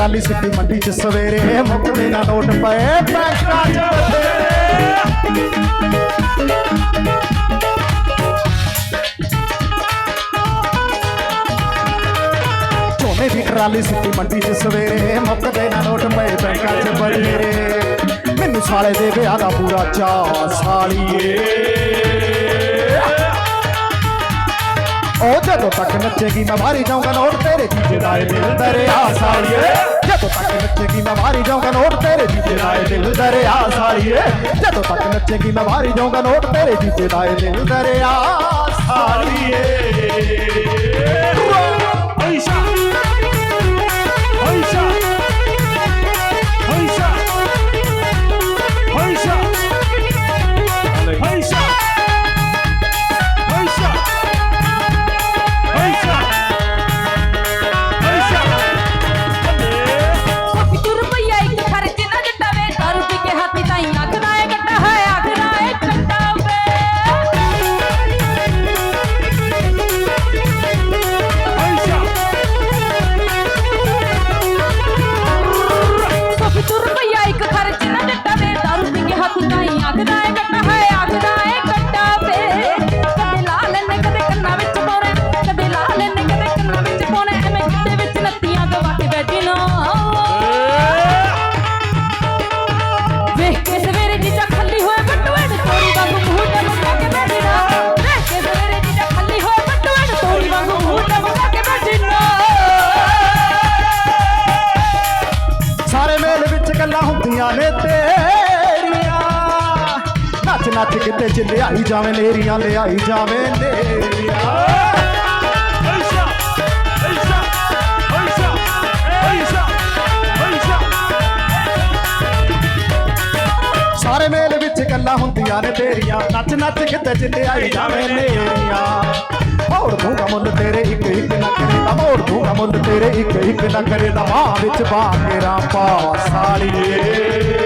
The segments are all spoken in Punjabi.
ਟਰਾਲੀ ਸਿੱਟੀ ਮੰਡੀ ਚ ਸਵੇਰੇ ਮੁੱਕਦੇ ਨਾ ਨੋਟ ਪਏ। ਬੈਂਕਾਂ ਚ ਬਥੇਰੇ ਝੋਨੇ ਦੀ ਟਰਾਲੀ ਸਿੱਟੀ ਮੰਡੀ ਚ ਸਵੇਰੇ ਮੁੱਕਦੇ ਨਾ ਨੋਟ ਪਏ ਬੈਂਕਾਂ ਚ ਬਥੇਰੇ ਮੈਨੂੰ ਸਾਲੇ ਦੇ ਵਿਆਹ ਦਾ ਪੂਰਾ ਚਾਅ ਸਾਲੀਏ। ਉਹ ਜਦੋਂ ਤੱਕ ਨੱਚੇਗੀ ਮੈਂ ਮਾਰੀ ਜਾਊਂਗਾ, ਨੋਟ ਤੇਰੇ ਜੀਜੇ ਦਾ ਏ ਦਿਲ ਦਰਿਆ ਸਾਲੀਏ। ਜਦੋਂ ਤੱਕ ਨੱਚੇਗੀ ਮੈਂ ਮਾਰੀ ਜਾਊਂਗਾ, ਨੋਟ ਤੇਰੇ ਜੀਜੇ ਦਾ ਏ ਦਿਲ ਦਰਿਆ ਸਾਲੀਏ। ਜਦੋਂ ਤੱਕ ਨੱਚੇਗੀ ਮੈਂ ਮਾਰੀ ਜਾਊਂਗਾ, ਨੋਟ ਤੇਰੇ ਜੀਜੇ ਦਾ ਏ ਦਿਲ ਦਰਿਆ ਸਾਲੀਏ। ਨੱਚ ਕਿਤੇ ਚ ਲਿਆਈ ਜਾਵੇਂ ਨੇਰੀਆਂ ਲਿਆਈ ਜਾਵੇਂ ਨੇਰੀਆਂ! ਸਾਰੇ ਮੇਲ ਵਿੱਚ ਗੱਲਾਂ ਹੁੰਦੀਆਂ ਨੇ ਤੇਰੀਆਂ ਨੱਚ ਨੱਚ ਕਿਤੇ ਚ ਲਿਆਈ ਜਾਵੇਂ ਨੇਰੀਆਂ। ਮੋੜ ਦੂੰਗਾ ਮੁੱਲ ਤੇਰੇ ਇੱਕ ਇੱਕ ਨਾ ਕਰੇ ਤਾਂ ਮੋੜ ਦੂੰਗਾ ਮੁੱਲ ਤੇਰੇ ਇੱਕ ਇੱਕ ਨਾ ਕਰੇ ਤਾਂ ਮਾਂ ਵਿੱਚ ਪਾ ਕੇ ਰਾਪਾ ਸਾਲੀਏ।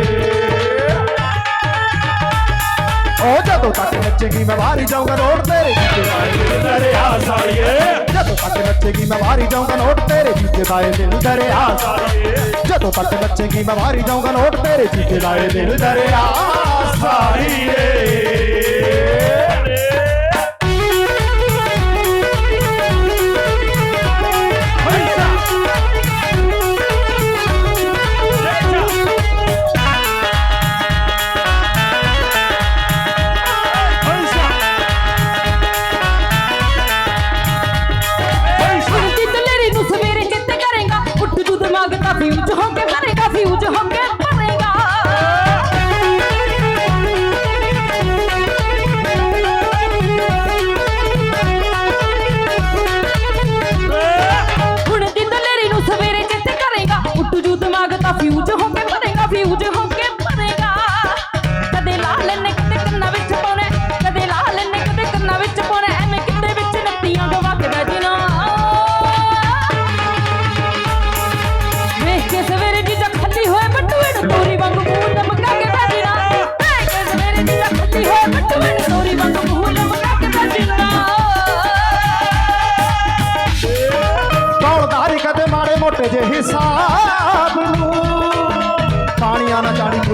ਨੱਚੇਗੀ, ਮੈਂ ਬਾਹਰ ਜਾਊਂਗਾ ਨੋਟ ਤੇਰੇ ਜੀਜੇ ਦਾ ਦਰਿਆ ਸਾਲੀਏ ਜਦੋਂ ਤੱਕ ਨੱਚੇਗੀ, ਮੈਂ ਬਾਹਰ ਜਾਊਂਗਾ ਨੋਟ ਤੇਰੇ ਜੀਜੇ ਦਾ ਏ ਦਿਲ ਦਰਿਆ ਸਾਲੀਏ ਜਦੋਂ ਤੱਕ ਨੱਚੇਗੀ, ਮੈਂ ਬਾਹਰ ਜਾਊਂਗਾ ਨੋਟ ਤੇਰੇ ਜੀਜੇ ਦਾ ਏ ਦਿਲ ਦਰਿਆ ਸਾਲੀਏ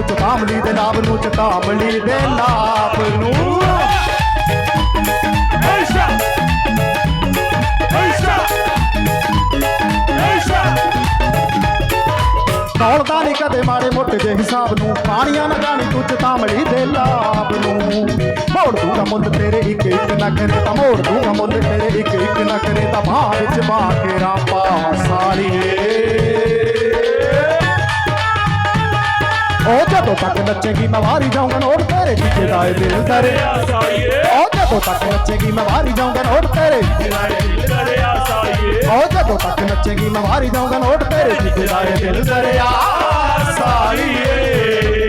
ਨਾ ਚਤਾਮਲੀ ਦੇ ਲਾਭ ਨੂੰ ਚਤਾਮਲੀ ਦੇ ਲਾਭ ਨੂੰ Ayşe! Ayşe! Ayşe! ਦੌੜਦਾ ਨਹੀਂ ਕਦੇ ਮਾੜੇ ਮੋਟੇ ਦੇ ਹਿਸਾਬ ਨੂੰ ਪਾਣੀਆਂ ਨਾ ਜਾਣੀ ਤੂੰ ਚਤਾਮਲੀ ਦੇ ਲਾਭ ਨੂੰ ਮੋੜ ਦੂੰਗਾ ਮੁੱਲ ਤੇਰੇ ਇੱਕ ਇੱਕ ਨਾ ਕਰੇ ਤਾਂ ਮੋੜ ਦੂੰਗਾ ਮੁੱਲ ਤੇਰੇ ਇੱਕ ਇੱਕ ਨਾ ਕਰੇ ਤਾਂ ਬਾਹ ਵਿੱਚ ਪਾ ਕੇ ਰਾਪਾ ਸਾਲੀਏ ਉਹ ਜਦੋਂ ਤੱਕ ਨੱਚੇਗੀ ਮੈਂ ਵਾਰੀ ਜਾਊਂਗਾ ਨੋਟ ਤੇਰੇ ਜੀਜੇ ਦਾ ਏ ਦਿਲ ਦਰਿਆ Saye! ਉਹ ਜਦੋਂ ਤੱਕ ਨੱਚੇਗੀ ਮੈਂ ਵਾਰੀ ਜਾਊਂਗਾ ਨੋਟ ਤੇਰੇ Dillere saye! ਉਹ ਜਦੋਂ ਤੱਕ ਨੱਚੇਗੀ ਮੈਂ ਵਾਰੀ ਜਾਊਂਗਾ ਨੋਟ ਤੇਰੇ ਜੀਜੇ ਦਾ ਏ ਦਿਲ ਦਰਿਆ ਸਾਲੀਏ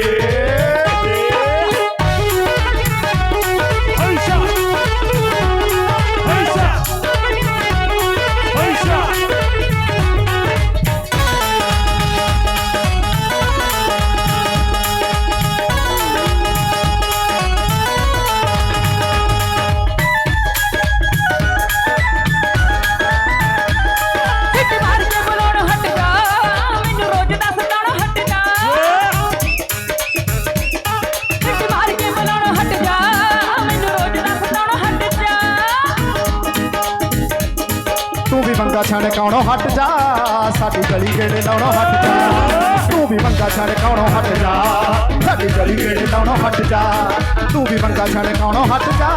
ਹਟ ਜਾ, ਸਾਡੀ ਗਲੀ ਗੇੜੇ ਲਾਉਣੋਂ ਹਟ ਜਾ। ਤੂੰ ਵੀ ਮੰਗਾ ਛਣ ਕਾਉਣੋਂ ਹਟ ਜਾ। ਸਾਡੀ ਗਲੀ ਗੇੜੇ ਲਾਉਣੋਂ ਹਟ ਜਾ। ਤੂੰ ਵੀ ਮੰਗਾ ਛਣ ਕਾਉਣੋਂ ਹਟ ਜਾ।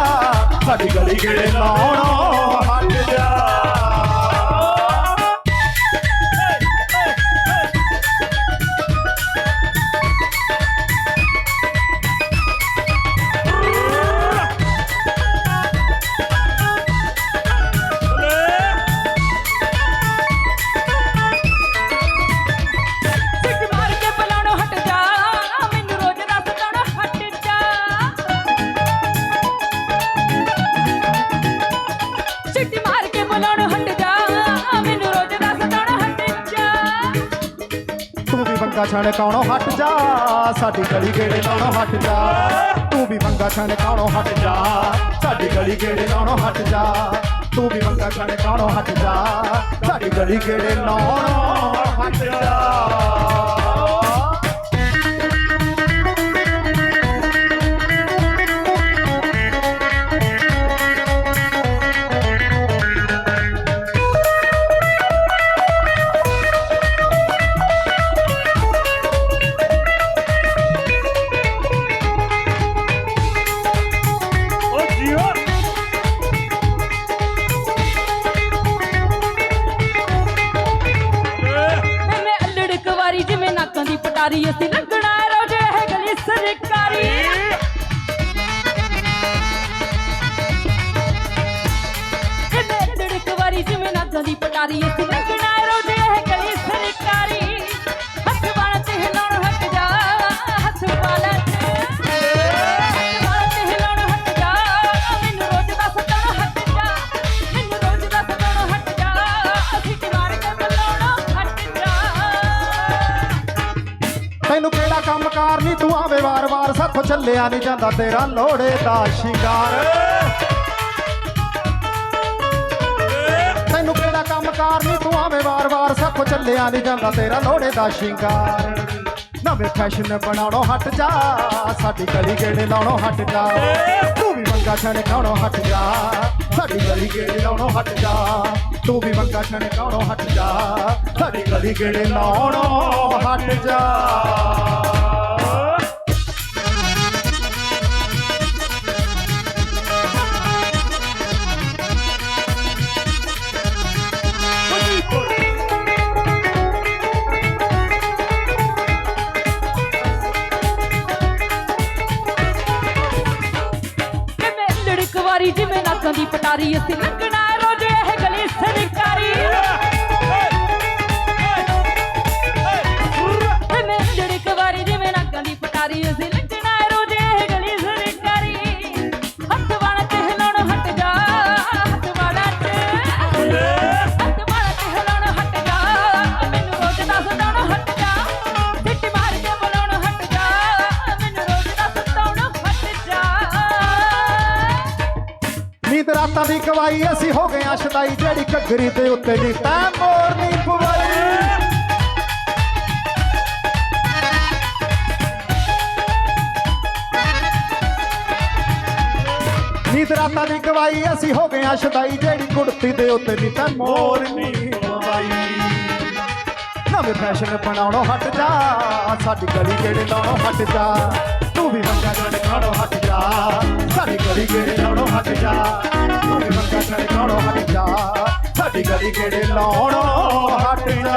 ਸਾਡੀ ਗਲੀ ਗੇੜੇ ਲਾਉਣੋਂ ਹਟ ਜਾ। ਵੀ ਮੰਗਾ ਹਟ ਜਾ? ਸਾਡੀ ਗਲੀ ਗੇੜੇ ਲਾਉਣੋਂ ਹਟ ਜਾ। ਤੂੰ ਵੀ ਮੰਗਾ ਛਣ ਕਾਉਣੋਂ ਹਟ ਜਾ? ਸਾਡੀ ਗਲੀ ਗੇੜੇ ਲਾਉਣੋਂ ਹਟ ਜਾ। ਤੂੰ ਵੀ ਮੰਗਾ ਛਣ ਕਾਉਣੋਂ ਹਟ ਜਾ? ਸਾਡੀ ਗਲੀ ਗੇੜੇ ਲਾਉਣੋਂ ਹਟ ਜਾ। ਜਿਵੇਂ ਦੀ ਪਟਾਰੀ ਅਸੀਂ ਲੰਘਣਾ ਰੋਜ਼ ਇਹ ਗਲੀ ਸਰਕਾਰੀ। ਹੱਥ ਵਾਲਾ ਤੇ ਹਿਲਾਉਣ ਹਟ ਜਾ, ਹੱਥ ਵਾਲਾ ਤੇ ਹੱਥ ਵਾਲਾ ਤੇ ਹਿਲਾਉਣ ਹਟ ਜਾ। ਮੈਨੂੰ ਰੋਜ਼ ਦਾ ਸਤਾਉਣ ਹਟ ਜਾ, ਮੈਨੂੰ ਰੋਜ਼ ਦਾ ਸਤਾਉਣ ਹਟ ਜਾ। ਅਸੀਂ ਮਾਰ ਕੇ ਬੁਲਾਉਣੋਂ ਹਟ ਜਾ। ਤੈਨੂੰ ਕਿਹੜਾ ਕੰਮ ਕਾਰ ਨਹੀਂ ਤੂੰ ਆਵੇ ਵਾਰ-ਵਾਰ, ਸਾਥੋਂ ਚੱਲਿਆ ਨਹੀਂ ਜਾਂਦਾ ਤੇਰਾ ਲੋੜੇ ਦਾ ਸ਼ਿੰਗਾਰ। ਤੈਨੂੰ ਕਿਹੜਾ ਕੰਮ ਕਾਰ ਨਹੀਂ ਤੂੰ ਆਵੇਂ ਵਾਰ-ਵਾਰ ਸਾਥੋਂ ਚੱਲਿਆ ਨਹੀਂ ਜਾਂਦਾ ਤੇਰਾ ਲੋੜੇ ਦਾ ਸ਼ਿੰਗਾਰ। ਨਵੇਂ ਫੈਸ਼ਨ ਬਣਾਉਣੋਂ ਹਟ ਜਾ, ਸਾਡੀ ਗਲੀ ਗੇੜੇ ਲਾਉਣੋਂ ਹਟ ਜਾ। ਤੂੰ ਵੀ ਮੰਗਾ ਛਣ ਖਾਣੋਂ ਹਟ ਜਾ, ਸਾਡੀ ਗਲੀ ਗੇੜੇ ਲਾਉਣੋਂ ਹਟ ਜਾ। ਤੂੰ ਵੀ ਮੰਗਾ ਛਣ ਖਾਣੋਂ ਹਟ ਜਾ, ਸਾਡੀ ਗਲੀ ਗੇੜੇ ਲਾਉਣੋਂ ਹਟ ਜਾ। ਵਾਰੀ ਜਿਵੇਂ ਨਾਕਾਂ ਦੀ ਪਟਾਰੀ ਅਸੀਂ ਲੰਘਣਾ ਰੋਜ਼ ਇਹ ਗਲੀ ਸਰਕਾਰੀ ਨੀਂਦ ਦੀ ਕਵਾਈ ਅਸੀਂ ਹੋ ਗਏ ਆ ਸ਼ਦਾਈ, ਜਿਹੜੀ ਘੱਗਰੀ ਦੇ ਉੱਤੇ ਨੀ ਤੈਂ ਮੋਰਨੀ ਪਵਾਈ। ਨੀਂਦ ਰਾਤਾਂ ਦੀ ਕਵਾਈ ਅਸੀਂ ਹੋ ਗਏ ਆ ਸ਼ਦਾਈ, ਜਿਹੜੀ ਕੁੜਤੀ ਦੇ ਉੱਤੇ ਨੀ ਤੈਂ ਮੋਰਨੀ ਪਵਾਈ। ਨਵੇਂ ਫੈਸ਼ਨ ਬਣਾਉਣੋਂ ਹਟ ਜਾ, ਸਾਡੀ ਗਲੀ ਗੇੜੇ ਲਾਉਣੋਂ ਹਟ ਜਾ, ਤੂੰ ਵੀ ਮੰਗਾ ਜੜ ਖਾਣੋਂ ਹਟ ਜਾ, ਸਾਡੀ ਗਲੀ ਗੇੜੇ ਲਾਉਣੋਂ ਹਟ ਜਾ ਤੂੰ ਵੀ ਮੰਗਾ ਜੜ ਖਾਣੋਂ ਹਟ ਜਾ। ਸਾਡੀ ਗਲੀ ਗੇੜੇ ਲਾਉਣੋਂ ਹਟ ਜਾ।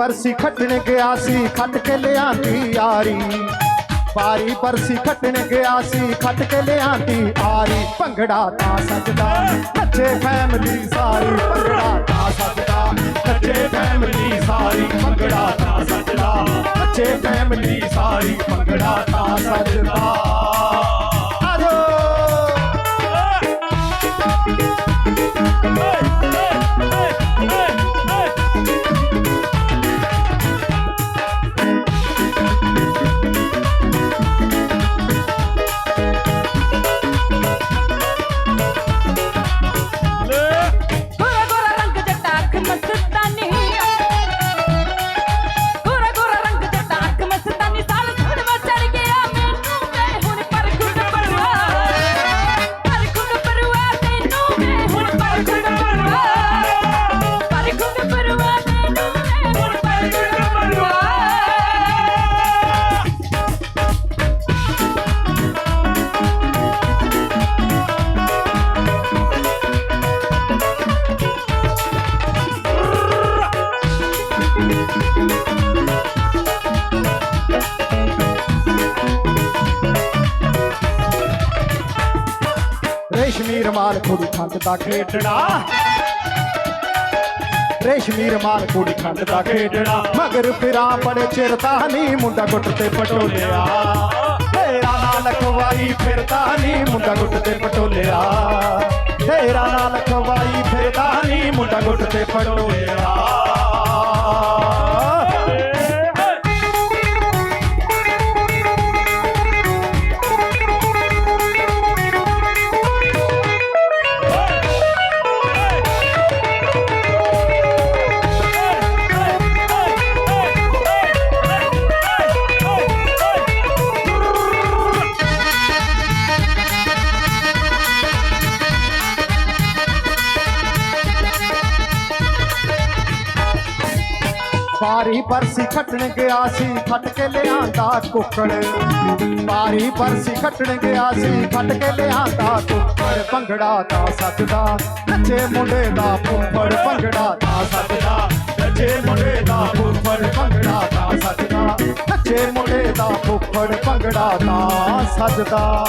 ਬਰਸੀ ਖੱਟਣ ਗਿਆ ਸੀ, ਖੱਟ ਕੇ ਲਿਆਂਦੀ ਯਾਰੀ ਬਾਰੀ ਬਰਸੀ ਖੱਟਣ ਗਿਆ ਸੀ, ਖੱਟ ਕੇ ਲਿਆਂਦੀ ਆਰੀ। ਭੰਗੜਾ ਤਾਂ ਸੱਜਦਾ ਨੱਚੇ ਫੈਮਿਲੀ ਸਾਰੀ। ਭੰਗੜਾ ਤਾਂ ਸੱਜਦਾ ਨੱਚੇ ਫੈਮਿਲੀ ਸਾਰੀ। ਭੰਗੜਾ ਤਾਂ ਸੱਜਦਾ ਨੱਚੇ ਫੈਮਿਲੀ ਸਾਰੀ। ਭੰਗੜਾ ਤਾਂ ਸੱਜਦਾ ਆਜੋ। Hey! ਕੁੜੀ ਖੰਡ ਦਾ ਖੇਡਣਾ। ਰੇਸ਼ਮੀ ਰਮਾਲ ਕੁੜੀ ਖੰਡ ਦਾ ਖੇਡਣਾ। ਮਗਰ ਫਿਰਾਂ ਬੜੇ ਚਿਰ ਤਾਂ ਨਹੀਂ ਮੁੰਡਾ ਗੁੱਟ ਤੇ ਪਟੋਲਿਆ। ਤੇਰਾ ਨਾਲ ਲਖਵਾਈ ਫਿਰਦਾ ਨਹੀਂ ਮੁੰਡਾ ਗੁੱਟ ਤੇ ਪਟੋਲਿਆ। ਤੇਰਾ ਨਾਲ ਲਖਵਾਈ ਫਿਰਦਾ ਨਹੀਂ ਮੁੰਡਾ ਗੁੱਟ ਤੇ ਪਟੋਲਿਆ। ਬਾਰੀ ਪਰਸੀ ਖੱਟਣ ਗਿਆ ਸੀ, ਖੱਟ ਕੇ ਲਿਆਂਦਾ ਕੁੱਕੜ। ਬਾਰੀ ਬਰਸੀ ਖੱਟਣ ਗਿਆ ਸੀ, ਖੱਟ ਕੇ ਲਿਆਂਦਾ ਕੁੱਕੜ। ਭੰਗੜਾ ਤਾਂ ਸੱਜਦਾ, ਨੱਚੇ ਮੁੰਡੇ ਦਾ ਫੁੱਫੜ। ਭੰਗੜਾ ਤਾਂ ਸੱਜਦਾ, ਨੱਚੇ ਮੁੰਡੇ ਦਾ ਫੁੱਫੜ। ਭੰਗੜਾ ਤਾਂ ਸੱਜਦਾ, ਨੱਚੇ ਮੁੰਡੇ ਦਾ ਫੁੱਫੜ। ਭੰਗੜਾ ਤਾਂ ਸੱਜਦਾ।